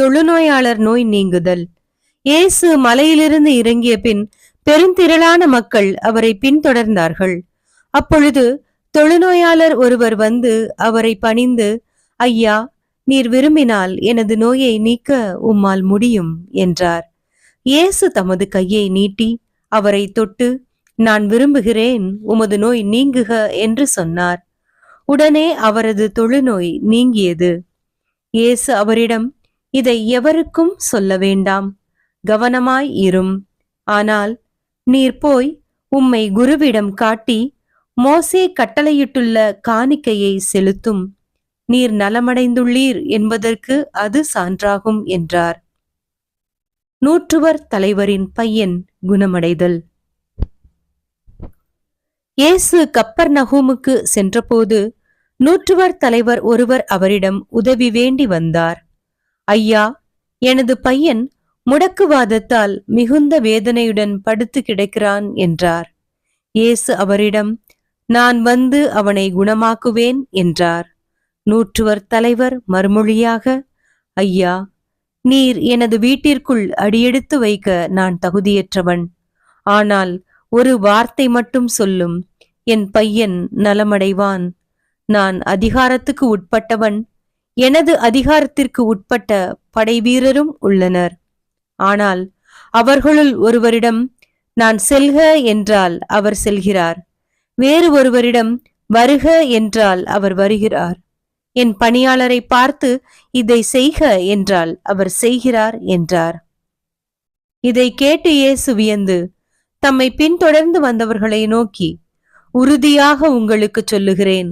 தொழுநோயாளர் நோய் நீங்குதல். இயேசு மலையிலிருந்து இறங்கிய பின் பெருந்திரளான மக்கள் அவரை பின்தொடர்ந்தார்கள். அப்பொழுது தொழுநோயாளர் ஒருவர் வந்து அவரை பணிந்து ஐயா நீர் விரும்பினால் எனது நோயை நீக்க உம்மால் முடியும் என்றார். இயேசு தமது கையை நீட்டி அவரை தொட்டு நான் விரும்புகிறேன் உமது நோய் நீங்குக என்று சொன்னார். உடனே அவரது தொழுநோய் நீங்கியது. இயேசு அவரிடம் இதை எவருக்கும் சொல்ல வேண்டாம். கவனமாய் இரும். ஆனால் நீர் போய் உம்மை குருவிடம் காட்டி மோசே கட்டளையிட்டுள்ள காணிக்கையை செலுத்தும். நீர் நலமடைந்துள்ளீர் என்பதற்கு அது சான்றாகும் என்றார். நூற்றுவர் தலைவரின் பையன் குணமடைதல். இயேசு கப்பர் நகூமுக்கு சென்றபோது நூற்றுவர் தலைவர் ஒருவர் அவரிடம் உதவி வேண்டி வந்தார். ஐயா எனது பையன் முடக்குவாதத்தால் மிகுந்த வேதனையுடன் படுத்து கிடக்கிறான் என்றார். இயேசு அவரிடம் நான் வந்து அவனை குணமாக்குவேன் என்றார். நூற்றுவர் தலைவர் மறுமொழியாக ஐயா நீர் எனது வீட்டிற்குள் அடியெடுத்து வைக்க நான் தகுதியற்றவன். ஆனால் ஒரு வார்த்தை மட்டும் சொல்லும். என் பையன் நலமடைவான். நான் அதிகாரத்துக்கு உட்பட்டவன். எனது அதிகாரத்திற்கு உட்பட்ட படைவீரரும் உள்ளனர். ஆனால் அவர்களுள் ஒருவரிடம் நான் செல்க என்றால் அவர் செல்கிறார். வேறு ஒருவரிடம் வருக என்றால் அவர் வருகிறார். என் பணியாளரை பார்த்து இதை செய்க என்றால் அவர் செய்கிறார் என்றார். இதை கேட்டு இயேசு வியந்து தம்மை பின்தொடர்ந்து வந்தவர்களை நோக்கி உறுதியாக உங்களுக்கு சொல்லுகிறேன்.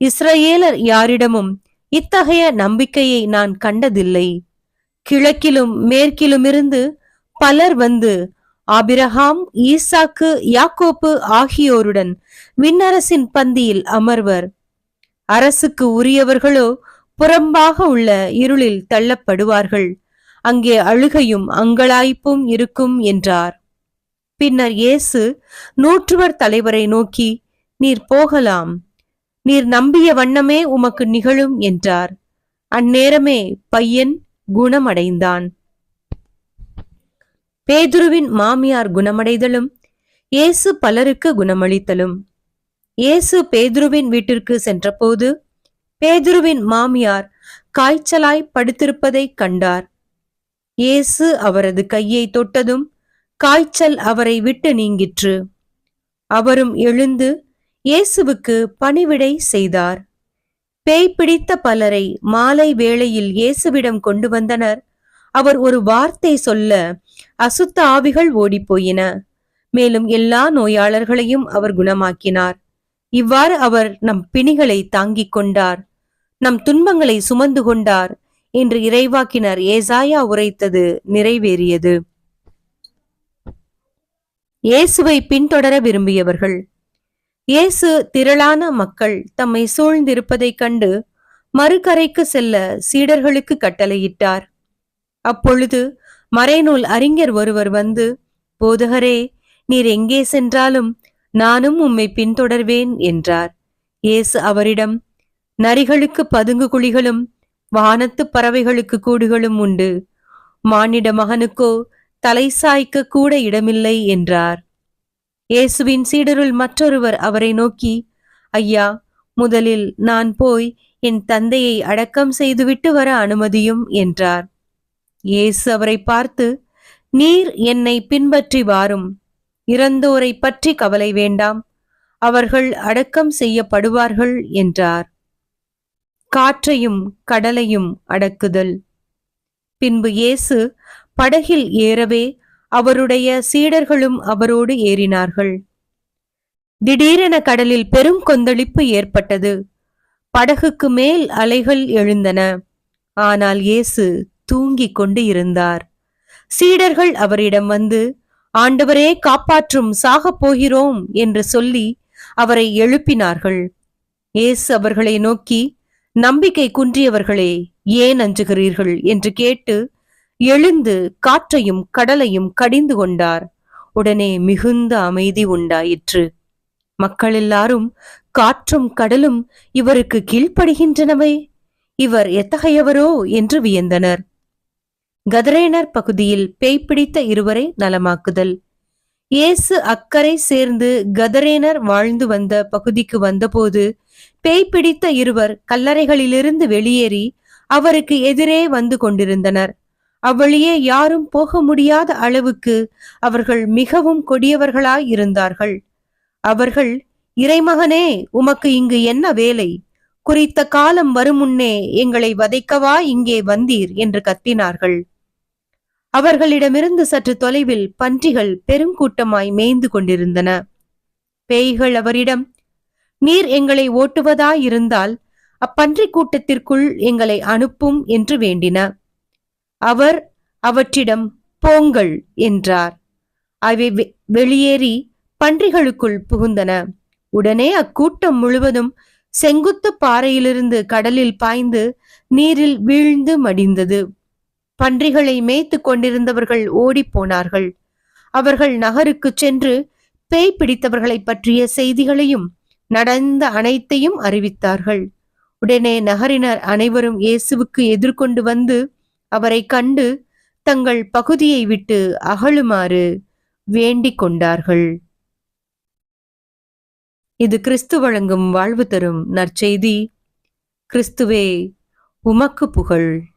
இஸ்ரேலர் யாரிடமும் இத்தகைய நம்பிக்கையை நான் கண்டதில்லை. கிழக்கிலும் மேற்கிலுமிருந்து பலர் வந்து ஆபிரகாம் ஈசாக்கு யாக்கோப்பு ஆகியோருடன் விண்ணரசின் பந்தியில் அமர்வர். அரசுக்கு உரியவர்களோ புறம்பாக உள்ள இருளில் தள்ளப்படுவார்கள். அங்கே அழுகையும் அங்கலாய்ப்பும் இருக்கும் என்றார். பின்னர் இயேசு நூற்றுவர் தலைவரை நோக்கி நீர் போகலாம். நீர் நம்பிய வண்ணமே உமக்கு நிகழும் என்றார். அந்நேரமே பையன் குணமடைந்தான். பேதுருவின் மாமியார் குணமடைதலும் இயேசு பலருக்கு குணமளித்தலும். இயேசு பேதுருவின் வீட்டிற்கு சென்றபோது பேதுருவின் மாமியார் காய்ச்சலாய் படுத்திருப்பதைக் கண்டார். இயேசு அவரது கையை தொட்டதும் காய்ச்சல் அவரை விட்டு நீங்கிற்று. அவரும் எழுந்து இயேசுவுக்கு பணிவிடை செய்தார். பேய் பிடித்த பலரை மாலை வேளையில் இயேசுவிடம் கொண்டு வந்தனர். அவர் ஒரு வார்த்தை சொல்ல அசுத்த ஆவிகள் ஓடிப்போயின. மேலும் எல்லா நோயாளர்களையும் அவர் குணமாக்கினார். இவ்வாறு அவர் நம் பிணிகளை தாங்கிக் கொண்டார். நம் துன்பங்களை சுமந்து கொண்டார் என்று இறைவாக்கினர் ஏசாயா உரைத்தது நிறைவேறியது. இயேசுவை பின்தொடர விரும்பியவர்கள் இயேசு திரளான மக்கள் தம்மை சூழ்ந்திருப்பதைக் கண்டு மறுகரைக்கு செல்ல சீடர்களுக்கு கட்டளையிட்டார். அப்பொழுது மறைநூல் அறிஞர் ஒருவர் வந்து போதகரே நீர் எங்கே சென்றாலும் நானும் உம்மை பின்தொடர்வேன் என்றார். இயேசு அவரிடம் நரிகளுக்கு பதுங்கு குழிகளும் வானத்து பறவைகளுக்கு கூடுகளும் உண்டு. மானிட மகனுக்கோ தலை சாய்க்க கூட இடமில்லை என்றார். இயேசுவின் சீடருள் மற்றொருவர் அவரை நோக்கி ஐயா முதலில் நான் போய் என் தந்தையை அடக்கம் செய்துவிட்டு வர அனுமதியும் என்றார். இயேசு அவரை பார்த்து நீர் என்னை பின்பற்றி வாரும். இறந்தோரை பற்றி கவலை வேண்டாம். அவர்கள் அடக்கம் செய்யப்படுவார்கள் என்றார். காற்றையும் கடலையும் அடக்குதல். பின்பு இயேசு படகில் ஏறவே அவருடைய சீடர்களும் அவரோடு ஏறினார்கள். திடீரென கடலில் பெரும் கொந்தளிப்பு ஏற்பட்டது. படகுக்கு மேல் அலைகள் எழுந்தன. ஆனால் இயேசு தூங்கிக் கொண்டு இருந்தார். சீடர்கள் அவரிடம் வந்து ஆண்டவரே காப்பாற்றும் சாகப் போகிறோம் என்று சொல்லி அவரை எழுப்பினார்கள். இயேசு அவர்களை நோக்கி நம்பிக்கை குன்றியவர்களே ஏன் அஞ்சுகிறீர்கள்? என்று கேட்டு எழுந்து காற்றையும் கடலையும் கடிந்து கொண்டார். உடனே மிகுந்த அமைதி உண்டாயிற்று. மக்கள் எல்லாரும் காற்றும் கடலும் இவருக்கு கீழ்ப்படுகின்றனவே. இவர் எத்தகையவரோ என்று வியந்தனர். கதரேனர் பகுதியில் பேய் பிடித்த இருவரை நலமாக்குதல். இயேசு அக்கறை சேர்ந்து கதரேனர் வாழ்ந்து வந்த பகுதிக்கு வந்தபோது பேய் பிடித்த இருவர் கல்லறைகளிலிருந்து வெளியேறி அவருக்கு எதிரே வந்து கொண்டிருந்தனர். அவ்வழியே யாரும் போக முடியாத அளவுக்கு அவர்கள் மிகவும் கொடியவர்களாய் இருந்தார்கள். அவர்கள் இறைமகனே உமக்கு இங்கு என்ன வேலை? குறித்த காலம் வரும் முன்னே எங்களை வதைக்கவா இங்கே வந்தீர்? என்று கத்தினார்கள். அவர்களிடமிருந்து சற்று தொலைவில் பன்றிகள் பெருங்கூட்டமாய் மேய்ந்து கொண்டிருந்தன. பேய்கள் அவரிடம் நீர் எங்களை ஓட்டுவதாயிருந்தால் அப்பன்றி கூட்டத்திற்குள் எங்களை அனுப்பும் என்று வேண்டின. அவர் அவற்றிடம் போங்கள் என்றார். அவை வெளியேறி பன்றிகளுக்குள் புகுந்தன. உடனே அக்கூட்டம் முழுவதும் செங்குத்து பாறையிலிருந்து கடலில் பாய்ந்து நீரில் வீழ்ந்து மடிந்தது. பன்றிகளை மேய்த்து கொண்டிருந்தவர்கள் ஓடிப் போனார்கள். அவர்கள் நகருக்கு சென்று பேய் பிடித்தவர்களை பற்றிய செய்திகளையும் நடந்த அனைத்தையும் அறிவித்தார்கள். உடனே நகரினர் அனைவரும் இயேசுவுக்கு எதிர்கொண்டு வந்து அவரை கண்டு தங்கள் பகுதியை விட்டு அகழுமாறு வேண்டிக் கொண்டார்கள். இது கிறிஸ்து வழங்கும் வாழ்வு தரும் நற்செய்தி. கிறிஸ்துவே உமக்கு புகழ்.